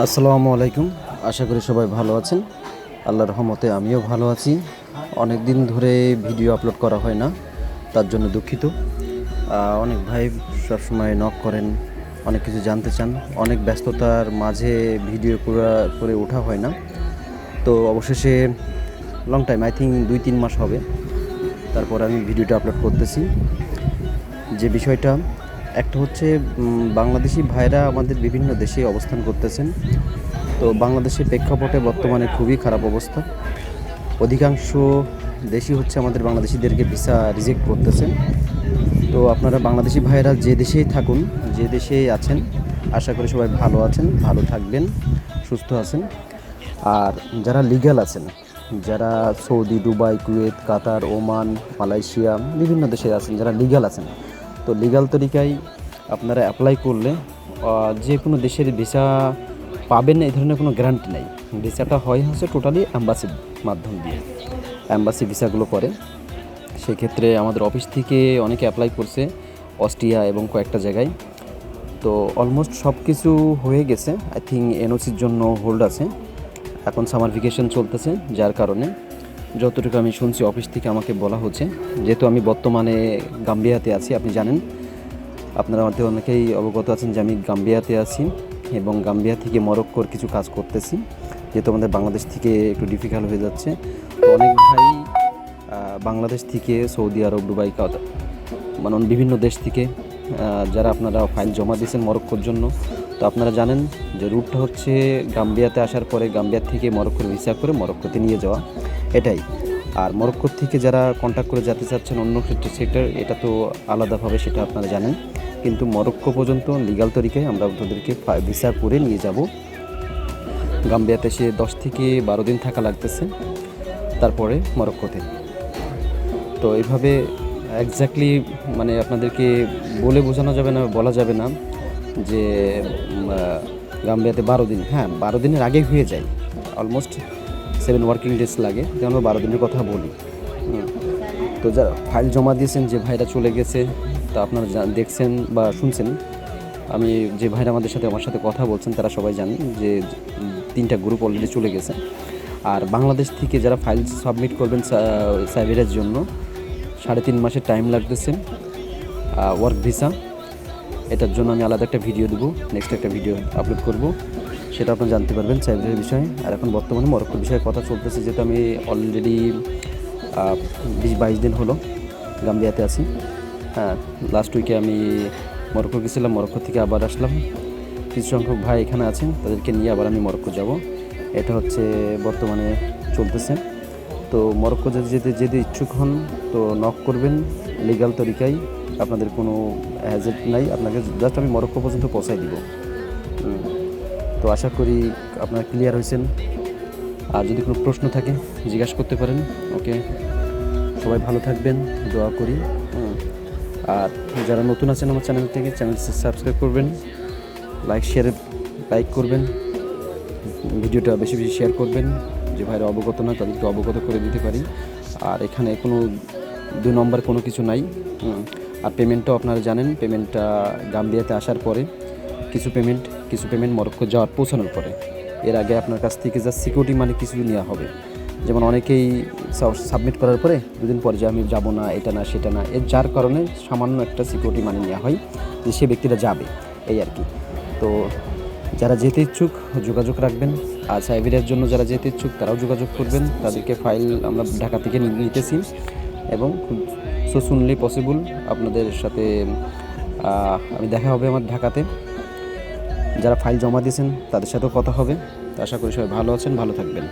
আসসালামু আলাইকুম। আশা করি সবাই ভালো আছেন। আল্লাহর রহমতে আমিও ভালো আছি। অনেক দিন ধরে ভিডিও আপলোড করা হয় না, তার জন্য দুঃখিত। অনেক ভাই সবসময় নক করেন, অনেক কিছু জানতে চান। অনেক ব্যস্ততার মাঝে ভিডিও করা করে ওঠা হয় না। তো অবশেষে লং টাইম আই থিঙ্ক দুই তিন মাস হবে। তারপর আমি ভিডিওটা আপলোড করতেছি। যে বিষয়টা একটা হচ্ছে বাংলাদেশি ভাইরা আমাদের বিভিন্ন দেশে অবস্থান করতেছেন। তো বাংলাদেশের প্রেক্ষাপটে বর্তমানে খুবই খারাপ অবস্থা। অধিকাংশ দেশই হচ্ছে আমাদের বাংলাদেশিদেরকে ভিসা রিজেক্ট করতেছেন তো আপনারা বাংলাদেশি ভাইরা যে দেশেই থাকুন, যে দেশেই আছেন, আশা করি সবাই ভালো আছেন, ভালো থাকবেন, সুস্থ আছেন। আর যারা লিগ্যাল আছেন, যারা Saudi, Dubai, Kuwait, Qatar, Oman, Malaysia, বিভিন্ন দেশে আছেন, যারা লিগ্যাল আছেন তো লিগ্যাল তরিকায় আপনারা অ্যাপ্লাই করলে যে কোনো দেশের ভিসা পাবেন না এই ধরনের কোনো গ্যারান্টি নাই। ভিসাটা হয় হচ্ছে টোটালি অ্যাম্বাসির মাধ্যম দিয়ে। অ্যাম্বাসি ভিসাগুলো করে। সেক্ষেত্রে আমাদের অফিস থেকে অনেকে অ্যাপ্লাই করছে অস্ট্রিয়া এবং কয়েকটা জায়গায়। তো অলমোস্ট সব কিছু হয়ে গেছে। আই থিঙ্ক এনওসির জন্য হোল্ড আছে। এখন সামার ভ্যাকেশন চলতেছে, যার কারণে যতটুকু আমি শুনছি, অফিস থেকে আমাকে বলা হচ্ছে। যেহেতু আমি বর্তমানে গাম্বিয়াতে আছি, আপনি জানেন। আপনারা মধ্যে অনেকেই অবগত আছেন যে আমি গাম্বিয়াতে আছি এবং গাম্বিয়া থেকে মরক্কোর কিছু কাজ করতেছি, যেহেতু আমাদের বাংলাদেশ থেকে একটু ডিফিকাল্ট হয়ে যাচ্ছে। অনেক ভাই বাংলাদেশ থেকে সৌদি আরব, দুবাই, কাতার মানে বিভিন্ন দেশ থেকে যারা আপনারা ফাইল জমা দিয়েছেন মরক্কোর জন্য। তো আপনারা জানেন যে রুটটা হচ্ছে গাম্বিয়াতে আসার পরে গাম্বিয়া থেকে মরক্কোর ভিসা করে মরক্কোতে নিয়ে যাওয়া। এটাই। আর মরক্কোর থেকে যারা কন্ট্যাক্ট করে যেতে চাচ্ছেন অন্য ক্ষেত্রে সেক্টর এটা তো আলাদাভাবে সেটা আপনারা জানেন। কিন্তু মরক্কো পর্যন্ত লিগাল তরিকায় আমরা ওদেরকে ভিসা করে নিয়ে যাব। গাম্বিয়াতে সে দশ থেকে বারো দিন থাকা লাগতেছে, তারপরে মরক্কোতে। তো এইভাবে এক্স্যাক্টলি মানে আপনাদেরকে বলে বোঝানো যাবে না, বলা যাবে না যে গাম্বিয়াতে বারো দিন হ্যাঁ বারো দিনের আগে হয়ে যায়। অলমোস্ট সেভেন ওয়ার্কিং ডেজ লাগে। যেমন আমরা বারো দিনের কথা বলি। তো যারা ফাইল জমা দিয়েছেন, যে ভাইরা চলে গেছে, তা আপনারা দেখছেন বা শুনছেন। আমি যে ভাইরা আমাদের সাথে, আমার সাথে কথা বলছেন, তারা সবাই জানেন যে তিনটা গ্রুপ অলরেডি চলে গেছে। আর বাংলাদেশ থেকে যারা ফাইল সাবমিট করবেন সা- সাইবেরিয়ার জন্য, সাড়ে তিন মাসের টাইম লাগতেছে ওয়ার্ক ভিসা এটার জন্য আমি আলাদা একটা ভিডিও দেবো। নেক্সট একটা ভিডিও আপলোড করব। সেটা আপনারা জানতে পারবেন সাইবেরিয়ার বিষয়ে। আর এখন বর্তমানে মরক্কোর বিষয়ে কথা চলতেছে, যেহেতু আমি অলরেডি বিশ বাইশ দিন হলো গাম্বিয়াতে আছি। হ্যাঁ লাস্ট উইকে আমি মরক্কো গেছিলাম, মরক্কো থেকে আবার আসলাম। কিছু সংখ্যক ভাই এখানে আছেন, তাদেরকে নিয়ে আবার আমি মরক্কো যাব। এটা হচ্ছে বর্তমানে চলতেছে। তো মরক্কো যদি যেতে যেতে ইচ্ছুক হন, তো নক করবেন লিগাল তরিকায়। আপনাদের কোনো হ্যাজেট নাই, আপনাকে জাস্ট আমি মরক্কো পর্যন্ত পৌঁছাই দিব। তো আশা করি আপনারা ক্লিয়ার হয়েছেন। আর যদি কোনো প্রশ্ন থাকে, জিজ্ঞাসা করতে পারেন। ওকে? সবাই ভালো থাকবেন, দোয়া করি। আর যারা নতুন আছেন আমার চ্যানেল থেকে চ্যানেল সাবস্ক্রাইব করবেন লাইক শেয়ার লাইক করবেন। ভিডিওটা বেশি বেশি শেয়ার করবেন, যে ভাইরা অবগত না, তাদেরকে অবগত করে দিতে পারি। আর এখানে কোনো, দু নম্বর কোনো কিছু নাই। আর পেমেন্টটাও আপনারা জানেন পেমেন্টটা গাম্বিয়াতে আসার পরে। কিছু পেমেন্ট কিছু পেমেন্ট মরক্কো যাওয়ার পৌঁছানোর পরে। এর আগে আপনার কাছ থেকে যা সিকিউরিটি মানে কিছু নেওয়া হবে। যেমন অনেকেই সাবমিট করার পরে দুদিন পরে যে আমি যাব না, এটা না, সেটা না, এর যার কারণে সামান্য একটা সিকিউরিটি মানি নেওয়া হয় যে সে ব্যক্তিটা যাবে, এই আর কি। তো যারা যেতে ইচ্ছুক, যোগাযোগ রাখবেন। আর সাইবেরিয়ার জন্য যারা যেতে ইচ্ছুক, তারাও যোগাযোগ করবেন। তাদেরকে ফাইল আমরা ঢাকা থেকে নিতেছি। এবং খুব সো শুনলি পসিবল আপনাদের সাথে আমি দেখা হবে আমার ঢাকাতে। যারা ফাইল জমা দিয়েছেন, তাদের সাথেও কথা হবে। আশা করি সবাই ভালো আছেন, ভালো থাকবেন।